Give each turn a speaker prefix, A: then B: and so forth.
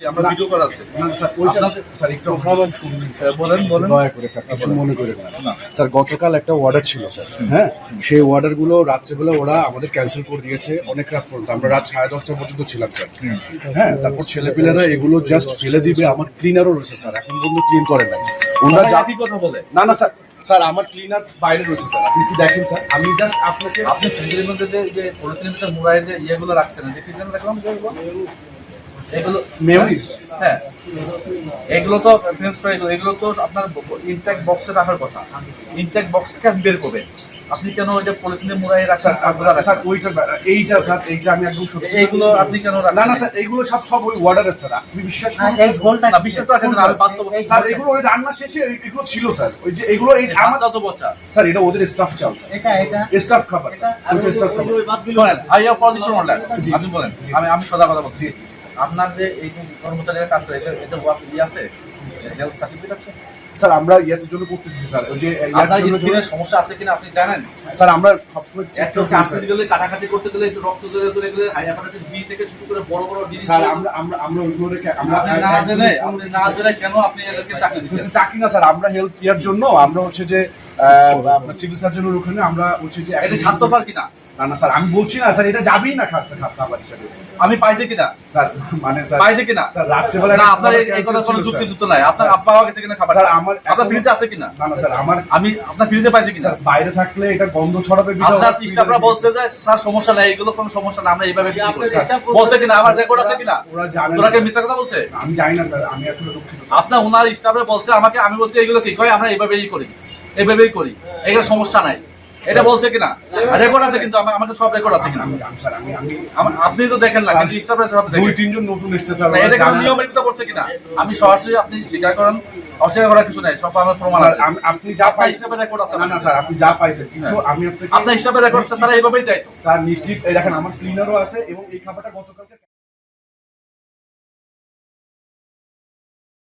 A: আমরা ভিডিও করা আছে।
B: স্যার, ওইটা-
A: আপনাদের-
B: স্যার, একটু
A: বলেন বলেন।
B: দয়া করে স্যার কিছু মনে করে না। স্যার গতকাল একটা অর্ডার ছিল স্যার হ্যাঁ? সেই রাত্রেবেলা ওরা আমাদের ক্যান্সেল করে দিয়েছে অনেক রাত পর্যন্ত। আমরা রাত সাড়ে দশটা পর্যন্ত ছিলাম স্যার হ্যাঁ? তারপর ছেলেপেলেরা এগুলো জাস্ট ফেলে দিবে আমার ক্লিনারও রয়েছে স্যার এখন পর্যন্ত ক্লিন করে নাই। ওনারা
A: একই কথা বলে।
B: না না স্যার স্যার আমার ক্লিনার বাইরে রয়েছে স্যার আপনি একটু দেখেন স্যার আমি জাস্ট আপনাকে
A: আপনি মধ্যে যে যে পলিথিনের মুড়ায় যে ইয়েগুলো রাখছেন কি যে এগুলো হ্যাঁ। এগুলো তো ফ্রেঞ্চ ফ্রাই এগুলো তো আপনার বক্সে রাখার কথা। বক্স থেকে আপনি বের করবেন। আপনি কেন ওই যে পলিথিনে মুড়াই রাখছেন রাখছেন?
B: ওইটা এইটা স্যার এইটা আমি একদম সত্যি
A: এইগুলো আপনি কেন রাখছেন?
B: না না স্যার এইগুলো সব সব ওই অর্ডারের স্যার আপনি বিশ্বাস করুন
C: এই ঝোলটা
A: না বিশ্বাস তো রাখেন না, আমি বাস্তব
B: স্যার এগুলো ওই রান্না শেষে এগুলো ছিল স্যার ওই যে এগুলো এই আমার
A: আমার তো বচা
B: স্যার এটা ওদের স্টাফ চাল স্যার।
C: এটা এটা।
B: স্টাফ খাবার স্যার ওইটা স্টাফ খাবার
A: আই হ্যাভ পজিশন আপনি বলেন আমি আমি সদা কথা বলছি। আপনার যে এই কর্মচারীরা কাজ করে ওয়ার্ক ই আছে? হেলথ সার্টিফিকেট আছে?
B: স্যার আমরা ইয়াতের জন্য করতেছি স্যার। ওই যে
A: আপনার স্কিনের সমস্যা আছে কিনা আপনি জানেন?
B: স্যার আমরা সবসময়
A: একটু কাটতে গেলে কাটাকাটি করতে গেলে একটু রক্ত গেলে বি থেকে শুরু করে বড় বড় ডিজিজ
B: স্যার আমরা আমরা আমরা ওইগুলো আমরা
A: না জেনে আপনি না জেনে কেন আপনি এদেরকে চাকরি দিচ্ছেন?
B: চাকরি না স্যার আমরা হেলথ কেয়ার জন্য আমরা হচ্ছে যে সিভিল সার্জনের ওখানে আমরা হচ্ছে যে
A: এটা স্বাস্থ্যকর কিনা?
B: না না স্যার আমি বলছি না স্যার এটা যাবেই না খাবার হিসাবে।
A: আমি পাইছি কিনা?
B: স্যার মানে স্যার
A: পাইছে কিনা?
B: স্যার রাত্রেবেলা
A: না আপনার এই- কথা কোনো যুক্তিযুক্ত নাই। আপনার পাওয়া গেছে কিনা খাবার
B: স্যার, আমার-
A: আপনার ফ্রিজে আছে কিনা?
B: না না স্যার আমার
A: আমি আপনার ফ্রিজে পাইছি কিনা?
B: স্যার বাইরে থাকলে এটা গন্ধ ছড়াবে
A: আপনার স্টাফরা বলছে যে স্যার সমস্যা নাই এগুলো কোনো সমস্যা না আমরা এইভাবে।
C: বলছে-
A: কিনা? আমার রেকর্ড আছে কিনা?
B: ওরা জানে
A: তোরা কি মিথ্যা কথা বলছে?
B: আমি জানি না স্যার আমি আসলে দুঃখিত
A: আপনার ওনার স্টাফে বলছে আমাকে আমি বলছি এগুলো কি কয় আমরা এইভাবেই করি। এইভাবেই করি। এগুলো সমস্যা নাই। এটা বলছে কিনা? রেকর্ড আছে কিন্তু আমাদের সব রেকর্ড আছে কিনা? আপনি তো দেখেন না কিন্তু স্টাফরা সব
B: দুই তিনজন নতুন স্যার
A: এটা কোনো
B: জানে না।
A: নিয়মের কথা বলছে কিনা? আমি সরাসরি আপনি স্বীকার করেন অস্বীকার করার কিছু নাই সব আমার প্রমাণ আছে।
B: আপনি যা পাইছেন
A: হিসাবে record আছে।
B: না না স্যার আপনি যা পাইছেন কিন্তু
A: হ্যাঁ।
B: আমি আপনাকে
A: আপনার হিসাবে রেকর্ড আছে তারা এইভাবেই দেয় তো।
B: স্যার নিশ্চিত এই দেখেন আমার ক্লিনারও আছে এবং এই খাবারটা গতকালকে